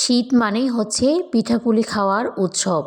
শীত মানেই হচ্ছে পিঠাপুলি খাওয়ার উৎসব।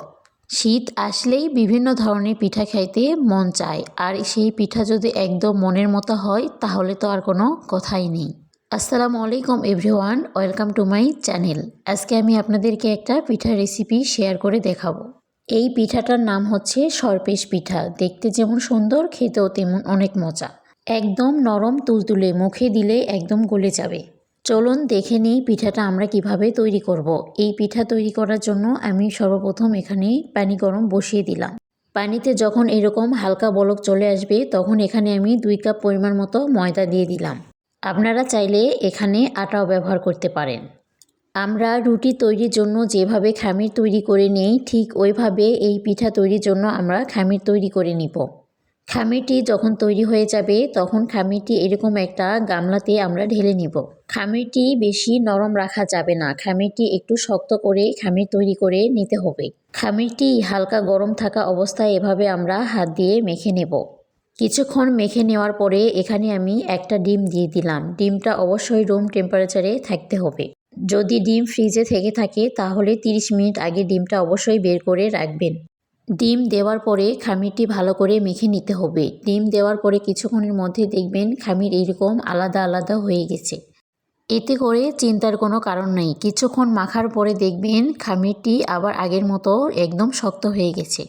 শীত আসলেই বিভিন্ন ধরনের পিঠা খাইতে মন চায়। আর সেই পিঠা যদি একদম মনের মতো হয়, তাহলে তো আর কোনো কথাই নেই। আসসালামু আলাইকুম everyone, welcome to my channel. আজকে আমি আপনাদেরকে একটা পিঠার রেসিপি শেয়ার করে দেখাবো। এই পিঠাটার নাম হচ্ছে সরপেশ পিঠা। দেখতে যেমন সুন্দর, খেতেও তেমন অনেক মজা। একদম নরম তুলতুলে, মুখে দিলে একদম গলে যাবে। চলুন দেখে নিই পিঠাটা আমরা কীভাবে তৈরি করব। এই পিঠা তৈরি করার জন্য আমি সর্বপ্রথম এখানে পানি গরম বসিয়ে দিলাম। পানিতে যখন এরকম হালকা বলক চলে আসবে, তখন এখানে আমি দুই কাপ পরিমাণ মতো ময়দা দিয়ে দিলাম। আপনারা চাইলে এখানে আটাও ব্যবহার করতে পারেন। আমরা রুটি তৈরির জন্য যেভাবে খামির তৈরি করে নেই, ঠিক ওইভাবে এই পিঠা তৈরির জন্য আমরা খামির তৈরি করে নিব। খামিরটি যখন তৈরি হয়ে যাবে, তখন খামিটি এরকম একটা গামলাতে আমরা ঢেলে নিব। খামিরটি বেশি নরম রাখা যাবে না। খামিরটি একটু শক্ত করে খামির তৈরি করে নিতে হবে। খামিরটি হালকা গরম থাকা অবস্থায় এভাবে আমরা হাত দিয়ে মেখে নেব। কিছুক্ষণ মেখে নেওয়ার পরে এখানে আমি একটা ডিম দিয়ে দিলাম। ডিমটা অবশ্যই রুম টেম্পারেচারে থাকতে হবে। যদি ডিম ফ্রিজে থেকে থাকে, তাহলে 30 মিনিট আগে ডিমটা অবশ্যই বের করে রাখবেন। ডিম দেওয়ার পরে খামিরটি ভালো করে মেখে নিতে হবে। ডিম দেওয়ার পরে কিছুক্ষণের মধ্যে দেখবেন খামির এইরকম আলাদা আলাদা হয়ে গেছে। এতে করে চিন্তার কোনো কারণ নেই। কিছুক্ষণ মাখার পরে দেখবেন খামিরটি আবার আগের মতো একদম শক্ত হয়ে গেছে।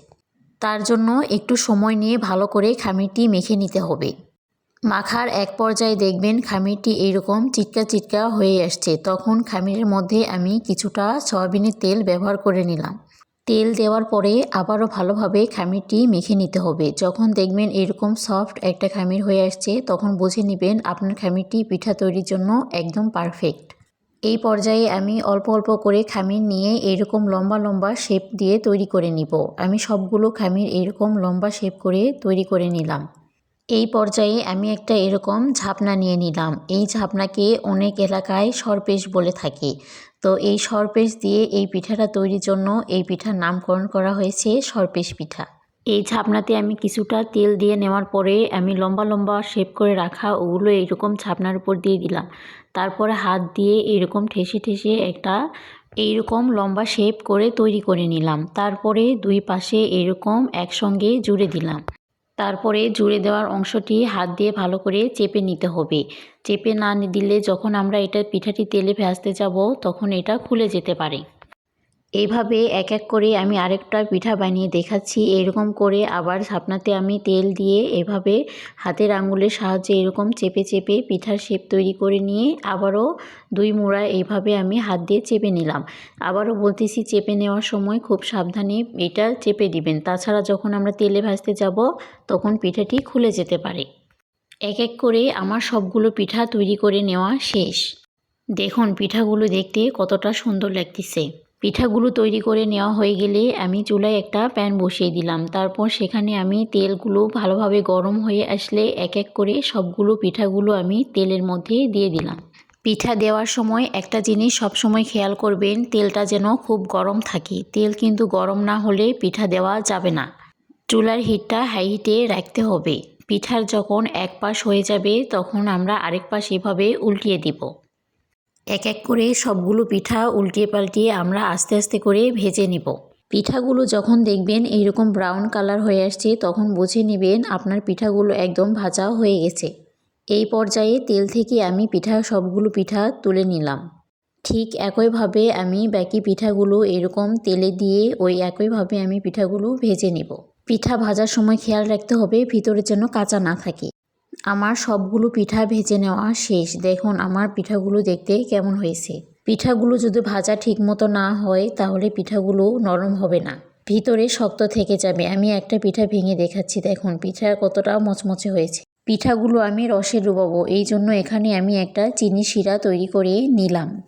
তার জন্য একটু সময় নিয়ে ভালো করে খামিরটি মেখে নিতে হবে। মাখার এক পর্যায়ে দেখবেন খামিরটি এইরকম চিটকা চিটকা হয়ে আসছে। তখন খামিরের মধ্যে আমি কিছুটা সয়াবিনের তেল ব্যবহার করে নিলাম। তেল দেওয়ার পরে আবারও ভালোভাবে খামিরটি মেখে নিতে হবে। যখন দেখবেন এরকম সফট একটা খামির হয়ে আসছে, তখন বুঝে নেবেন আপনার খামিরটি পিঠা তৈরির জন্য একদম পারফেক্ট এই পর্যায়ে আমি অল্প অল্প করে খামির নিয়ে এরকম লম্বা লম্বা শেপ দিয়ে তৈরি করে নিব। আমি সবগুলো খামির এরকম লম্বা শেপ করে তৈরি করে নিলাম। এই পর্যায়ে আমি একটা এরকম ঝাপনা নিয়ে নিলাম। এই ঝাপনাকে অনেক এলাকায় সরপেশ বলে থাকে। তো এই সরপেশ দিয়ে এই পিঠাটা তৈরির জন্য এই পিঠার নামকরণ করা হয়েছে সরপেশ পিঠা। এই ঝাপনাতে আমি কিছুটা তেল দিয়ে নেওয়ার পরে আমি লম্বা লম্বা শেপ করে রাখা ওগুলো এইরকম ছাপনার উপর দিয়ে দিলাম। তারপরে হাত দিয়ে এরকম ঠেসে ঠেসে একটা এইরকম লম্বা শেপ করে তৈরি করে নিলাম। তারপরে দুই পাশে এরকম একসঙ্গে জুড়ে দিলাম। তারপরে জুড়ে দেওয়ার অংশটি হাত দিয়ে ভালো করে চেপে নিতে হবে। চেপে না দিলে যখন আমরা এটা পিঠাটি তেলে ভাজতে যাব, তখন এটা খুলে যেতে পারে। এইভাবে এক এক করে আমি আরেকটা পিঠা বানিয়ে দেখাচ্ছি। এরকম করে আবার ছাপনাতে আমি তেল দিয়ে এভাবে হাতের আঙুলের সাহায্যে এরকম চেপে চেপে পিঠার শেপ তৈরি করে নিয়ে আবারও দুই মোড়া এইভাবে আমি হাত দিয়ে চেপে নিলাম। আবারও বলতেছি চেপে নেওয়ার সময় খুব সাবধানে এটা চেপে দিবেন। তাছাড়া যখন আমরা তেলে ভাজতে যাব, তখন পিঠাটি খুলে যেতে পারে। এক এক করে আমার সবগুলো পিঠা তৈরি করে নেওয়া শেষ। দেখুন, পিঠাগুলো দেখতে কতটা সুন্দর লাগতেছে। পিঠাগুলো তৈরি করে নেওয়া হয়ে গেলে আমি চুলায় একটা প্যান বসিয়ে দিলাম। তারপর সেখানে আমি তেলগুলো ভালোভাবে গরম হয়ে আসলে এক এক করে সবগুলো পিঠাগুলো আমি তেলের মধ্যে দিয়ে দিলাম। পিঠা দেওয়ার সময় একটা জিনিস সবসময় খেয়াল করবেন, তেলটা যেন খুব গরম থাকে। তেল কিন্তু গরম না হলে পিঠা দেওয়া যাবে না। চুলার হিটটা হাই হিটে রাখতে হবে। পিঠার যখন এক পাশ হয়ে যাবে তখন আমরা আরেক পাশ এভাবে উল্টিয়ে দিব। এক এক করে সবগুলো পিঠা উল্টিয়ে পাল্টিয়ে আমরা আস্তে আস্তে করে ভেজে নেব। পিঠাগুলো যখন দেখবেন এইরকম ব্রাউন কালার হয়ে আসছে, তখন বুঝে নেবেন আপনার পিঠাগুলো একদম ভাজা হয়ে গেছে। এই পর্যায়ে তেল থেকে আমি পিঠা সবগুলো পিঠা তুলে নিলাম। ঠিক একইভাবে আমি বাকি পিঠাগুলো এরকম তেলে দিয়ে ওই একইভাবে আমি পিঠাগুলো ভেজে নেব। পিঠা ভাজার সময় খেয়াল রাখতে হবে, ভিতরে যেন কাঁচা না থাকে। আমার সবগুলো পিঠা ভেজে নেওয়া শেষ। দেখুন, আমার পিঠাগুলো দেখতে কেমন হয়েছে। পিঠাগুলো যদি ভাজা ঠিক মতো না হয়, তাহলে পিঠাগুলো নরম হবে না। ভিতরে শক্ত থেকে যাবে। আমি একটা পিঠা ভেঙে দেখাচ্ছি। দেখুন, পিঠা কতটা মচমচে হয়েছে। পিঠাগুলো আমি রসে ডুবাবো। এই জন্য এখানে আমি একটা চিনি শিরা তৈরি করে নিলাম।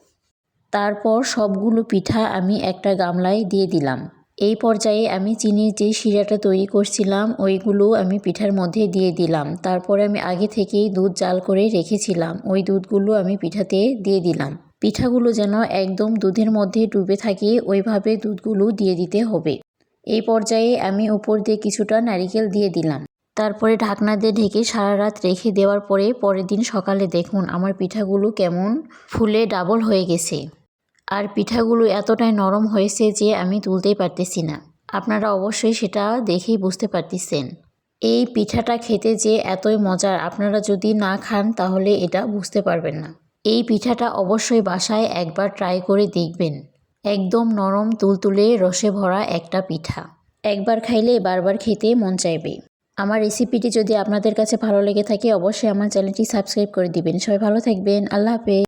তারপর সবগুলো পিঠা আমি একটা গামলায় দিয়ে দিলাম। এই পর্যায়ে আমি চিনির যে শিরাটা তৈরি করছিলাম, ওইগুলো আমি পিঠার মধ্যে দিয়ে দিলাম। তারপরে আমি আগে থেকেই দুধ জাল করে রেখেছিলাম। ওই দুধগুলো আমি পিঠাতে দিয়ে দিলাম। পিঠাগুলো যেন একদম দুধের মধ্যে ডুবে থাকে, ওইভাবে দুধগুলো দিয়ে দিতে হবে। এই পর্যায়ে আমি উপর দিয়ে কিছুটা নারিকেল দিয়ে দিলাম। তারপরে ঢাকনা দিয়ে ঢেকে সারা রাত রেখে দেওয়ার পরে পরের দিন সকালে দেখুন আমার পিঠাগুলো কেমন ফুলে ডাবল হয়ে গেছে। আর পিঠাগুলো এতটাই নরম হয়েছে যে আমি তুলতেই পারতেছি না। আপনারা অবশ্যই সেটা দেখেই বুঝতে পারতেছেন। এই পিঠাটা খেতে যে এতই মজার, আপনারা যদি না খান তাহলে এটা বুঝতে পারবেন না। এই পিঠাটা অবশ্যই বাসায় একবার ট্রাই করে দেখবেন। একদম নরম তুলতুলে রসে ভরা একটা পিঠা। একবার খাইলে বারবার খেতে মন চাইবে। আমার রেসিপিটি যদি আপনাদের কাছে ভালো লেগে থাকে, অবশ্যই আমার চ্যানেলটি সাবস্ক্রাইব করে দিবেন। সবাই ভালো থাকবেন। আল্লাহ হাফেজ।